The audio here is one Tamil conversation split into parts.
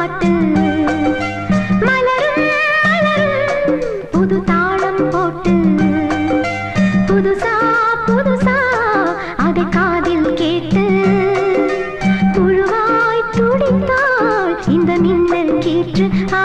காதல் மலரும் மலரும் புது தாளம் போட்டு. புதுசா புதுசா அதை காதில் கேட்டு. புழுவாய் துடித்தாள் இந்த மின்னல் கீற்று ஆ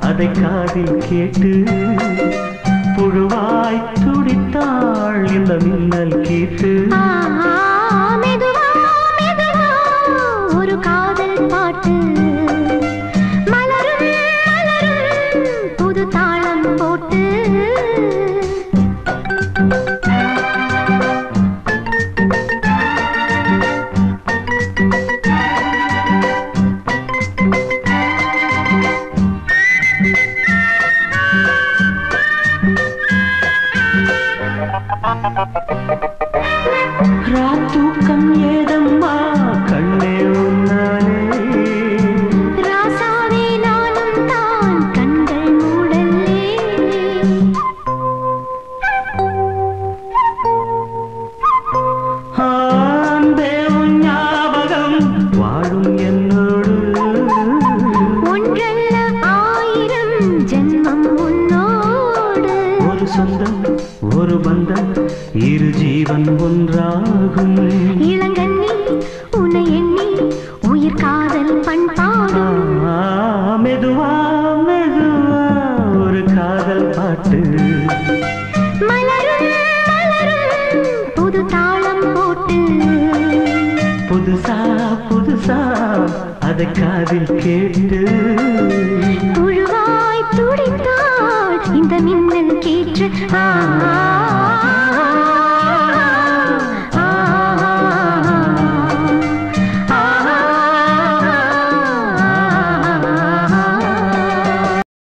அதை காதில் கேட்டு புழுவாய் துடித்தாள் இந்த மின்னல் கேட்டு. ராத்தூக்கம் ஏதம்மா? கண்ணே உன்னாலே ராசாவே நானும் தான் கண்கள் மூடல்லே. ஆண்டே உன் ஞாபகம் வாழும் என்னோடு. ஒன்றல்ல ஆயிரம் ஜென்மம் உன்னோடு. ஒரு சொந்தம் ஒரு பந்தம் இரு ஜீவன் ஒன்றாகும். இளங்கண்ணி உன்னை எண்ணி உயிர் காதல் பண்பாடும் மெதுவா மெதுவா ஒரு காதல் பாட்டு. புது தாளம் போட்டு. புதுசா புதுசா அதை காதில் கேட்டு. புழுவாய் துடித்தாள் இந்த மின்னல் கீற்று. ஆ